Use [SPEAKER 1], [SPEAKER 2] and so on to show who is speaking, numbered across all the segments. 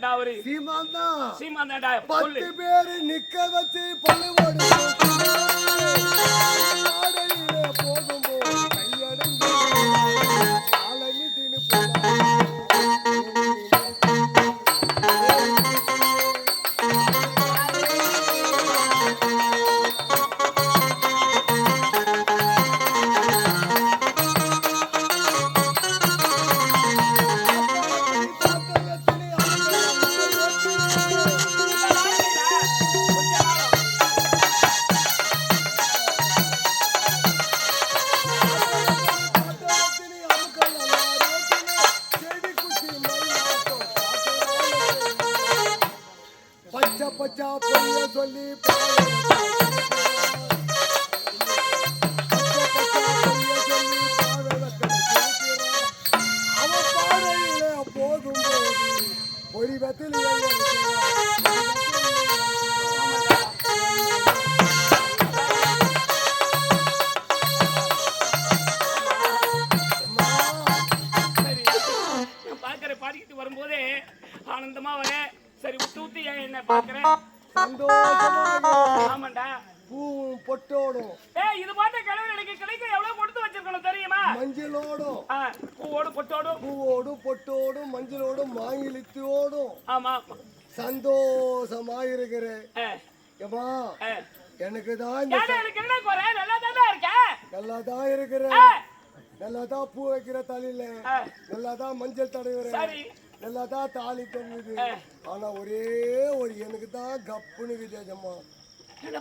[SPEAKER 1] வச்ச
[SPEAKER 2] சீமான்டா அவரு
[SPEAKER 1] சீமான் தான்
[SPEAKER 2] சீமான்
[SPEAKER 1] பத்து
[SPEAKER 2] ஆனந்தமா வரேன். சரி விட்டு விட்டு என்ன பாக்குறேன்? ஆமாண்டா.
[SPEAKER 1] பூவும் பொட்டோடும்.
[SPEAKER 2] ஏய் இது பார்த்த கணவர் எனக்கு கிடைக்க எவ்வளவு கொடுத்து வச்சிருக்கணும் தெரியுமா?
[SPEAKER 1] மஞ்சளோடும்.
[SPEAKER 2] பூவோடு பொட்டோடும்.
[SPEAKER 1] பூவோடும் பொட்டோடும் மஞ்சளோடும் மாங்கிலித்தோடும்
[SPEAKER 2] ஆமா.
[SPEAKER 1] சந்தோஷமா இருக்கிற
[SPEAKER 2] ஆ,
[SPEAKER 1] ஏமா. எனக்கு தான் இந்த
[SPEAKER 2] ஏன்டா எனக்கு என்ன குறை? நல்லா தானே இருக்கேன்
[SPEAKER 1] நல்லா தான் நல்லா பூ வைக்கிற தலையில. நல்லா தான் மஞ்சள் தடவுற.
[SPEAKER 2] சரி.
[SPEAKER 1] நல்லா தான் தாலி தொங்குது ஆனா ஒரே ஒரு எனக்கு தான் கப்புன்னு விஜயம்மா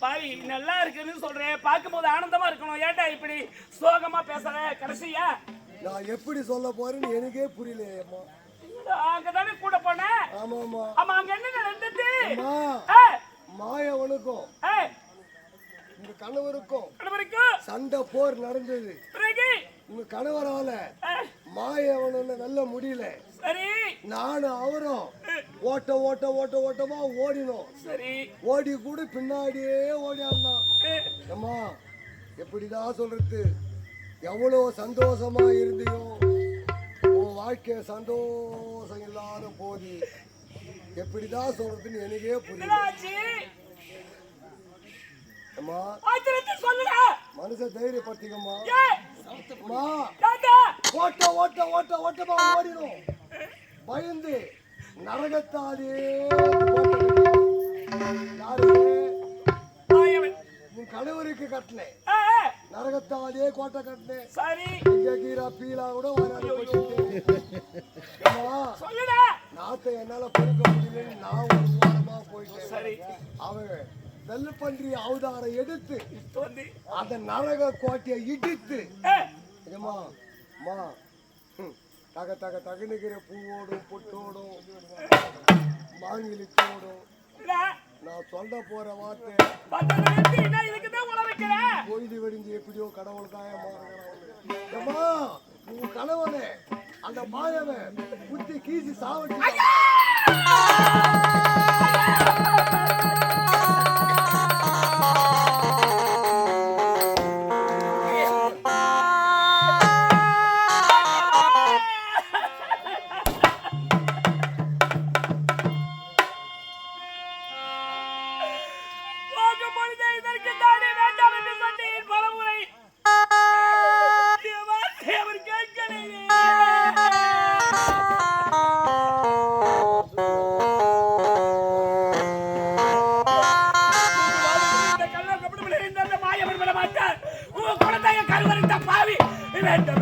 [SPEAKER 2] பாவி நல்லா இருக்குன்னு சொல்றேன் பார்க்கும்போது ஆனந்தமா இருக்கணும். ஏன்டா இப்படி சோகமா பேசுற? கடைசியா?
[SPEAKER 1] நான் எப்படி சொல்ல போறேன்னு எனக்கே புரியலையேம்மா
[SPEAKER 2] அங்கதானே கூட போனேன்
[SPEAKER 1] ஆமாம்மா
[SPEAKER 2] ஆமா. அங்க என்ன நடந்தது?
[SPEAKER 1] மாயவனுக்கும் உங்க கணவருக்கும்
[SPEAKER 2] கணவருக்கு
[SPEAKER 1] சண்டை போர் நடந்தது. உங்க கணவரால மாயவனு நல்ல முடியல.
[SPEAKER 2] சரி.
[SPEAKER 1] நானும் அவரும் ஓட்ட ஓட்ட ஓட்ட ஓட்டமா ஓடினோம்.
[SPEAKER 2] சரி.
[SPEAKER 1] ஓடி கூட பின்னாடியே ஓடியாந்தான்
[SPEAKER 2] ஏய்,
[SPEAKER 1] அம்மா எப்படிதான் சொல்றது? எவ்வளோ சந்தோஷமா இருந்தியோ. உன் வாழ்க்கை சந்தோஷம் இல்லாத போது எப்படிதான் சொல்றதுன்னு எனக்கே புரியல. மனச தைரியப்படுத்திக்கம்மா. ஓட்ட ஓட்ட ஓட்ட ஓட்டமா ஓடினோம். பயந்து நரகத்தாலே யாரு? உன் கணவருக்கு கட்டினேன். நரகத்தாலே கோட்டை கட்டினேன்.
[SPEAKER 2] சரி.
[SPEAKER 1] கீரா பீலா கூட நாத்தை என்னால பொறுக்க முடியலன்னு நான் ஒரு வாரமா போயிட்டேன்.
[SPEAKER 2] சரி.
[SPEAKER 1] அவன் வெள்ளப்பன்றி அவதாரை எடுத்து அந்த நரக கோட்டையை இடித்து அம்மா ம், தக தக தகனுக்கிற பூவோடும் பொட்டோடும் மாங்கிலித்தோடும்.
[SPEAKER 2] இல்ல,
[SPEAKER 1] நான் சொல்ல போற வார்த்தை பொழுது வெடிஞ்சு எப்படியோ கடவுள் தாயமா அம்மா உன் கணவனே அந்த மாயவன் குத்தி கீசி சாவடி
[SPEAKER 2] Tremendo.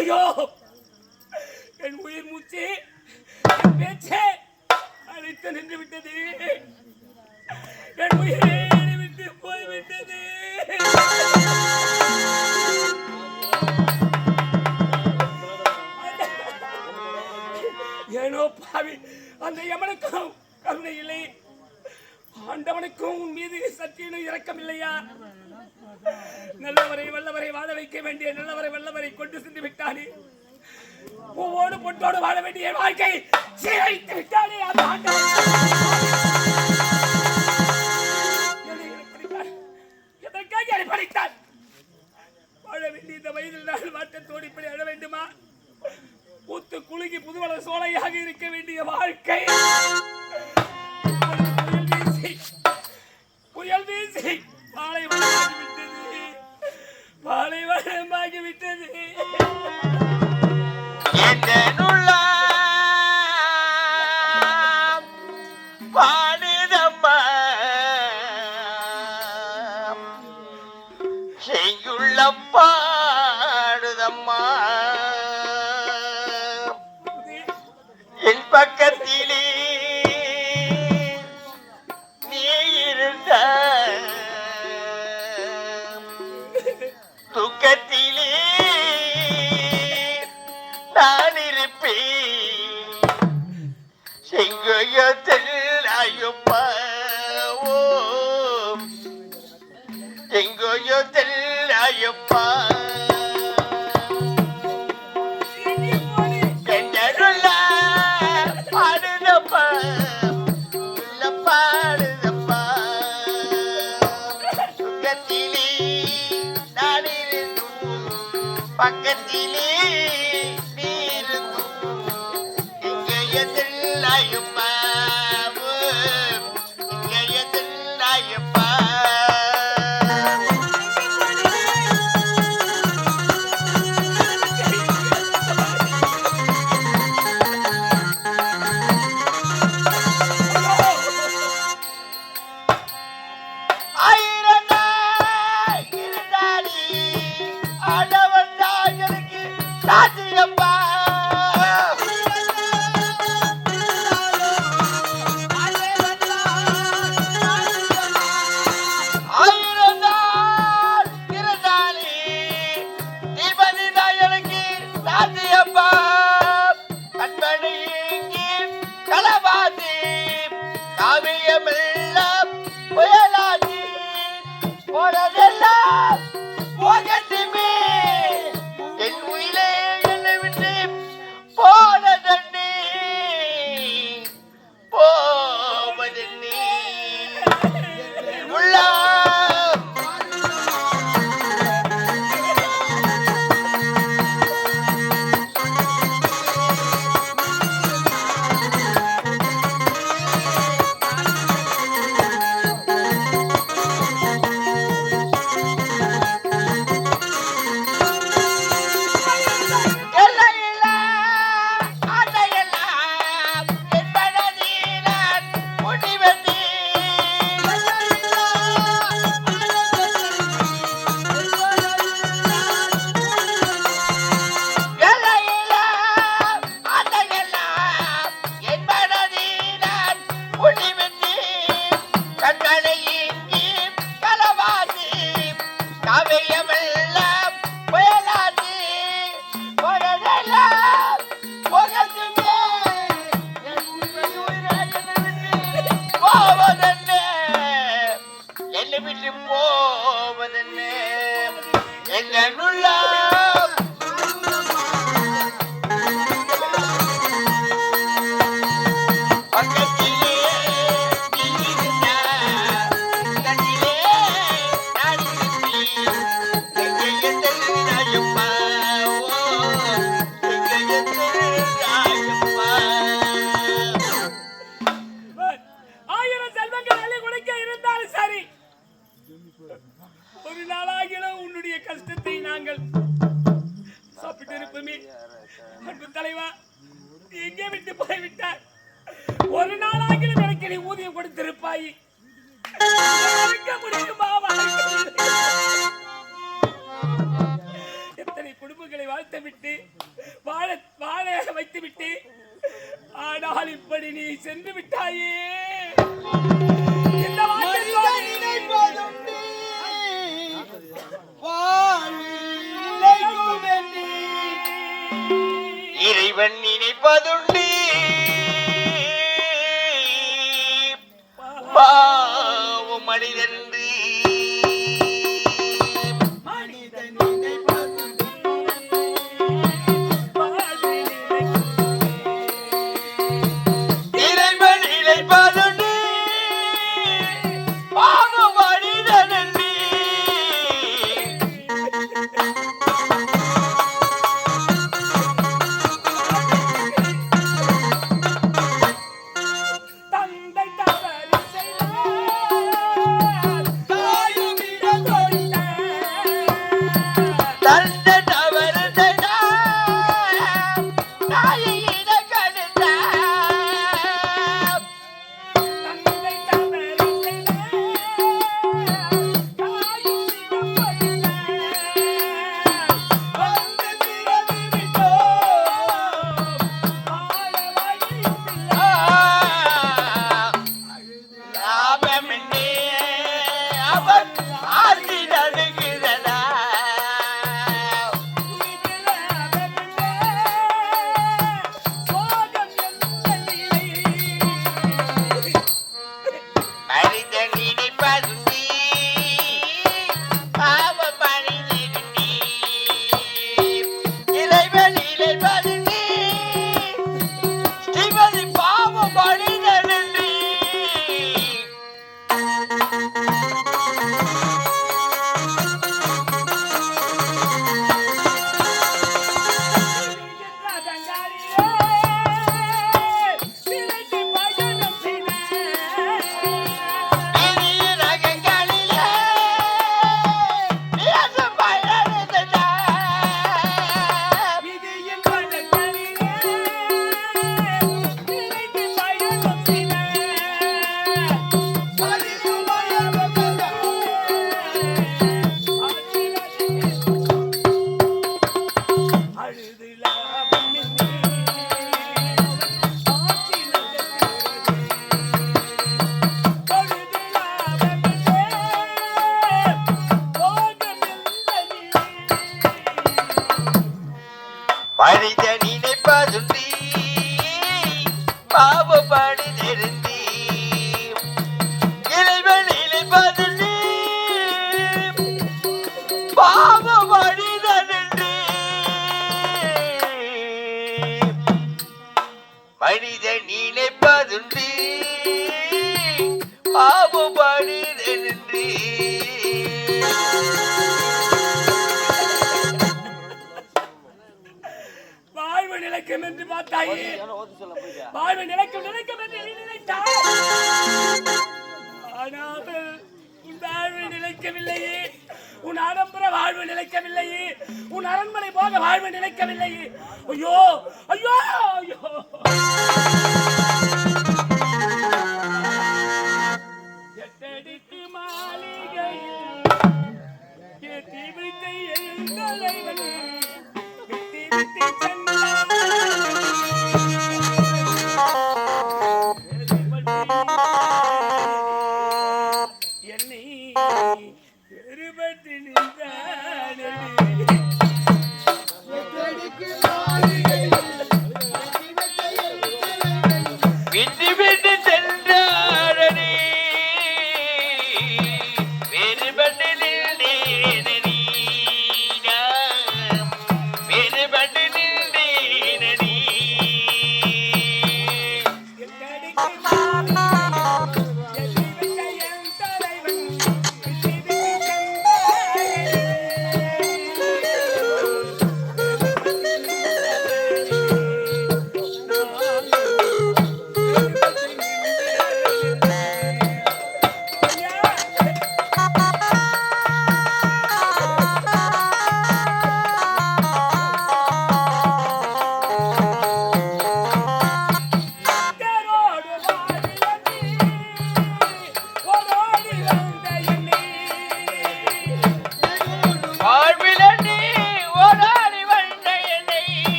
[SPEAKER 2] ஐயோ! என் உயிர் மூச்சு என் பேச்சே அழைத்து நின்று விட்டது. என் உயிரே விட்டு போய்விட்டது ஏனோ பாவி அந்த யமனுக்கும் கருணை இல்லை. ஆண்டவனுக்கும் உன் மீது சத்தியனும் இறக்கம் இல்லையா? நல்லவரை வல்லவரை வாழ வைக்க வேண்டிய நல்லவரை வல்லவரை கொண்டு சென்று விட்டானே. பூவோடு பொட்டோடு வாழ வேண்டிய வாழ்க்கை சீரழித்து விட்டானே அந்த ஆண்டவன் எதற்காக அதை படித்தார் வாழ வேண்டிய இந்த வயதில் நாள் வாட்டத்தோடு இப்படி அழ வேண்டுமா? பூத்து குலுங்கி புதுவள சோலையாக இருக்க வேண்டிய வாழ்க்கை. புயல் வீசி புயல் வீசி பாலை விட்டது பாலைவனமாகி விட்டது
[SPEAKER 3] செங்கோயத்தில் ஐயப்பா ஓ. செங்கோயத்தில் ஐயப்பா
[SPEAKER 2] Yeah. மதிப்பதுண்டி பாவ
[SPEAKER 3] மனிதன்
[SPEAKER 2] வாழ்வு நிலைக்கவில்லை உன் அரண்மனை போக வாழ்வு நிலைக்கவில்லை ஐயோ ஐயோ ஐயோ. சென்ற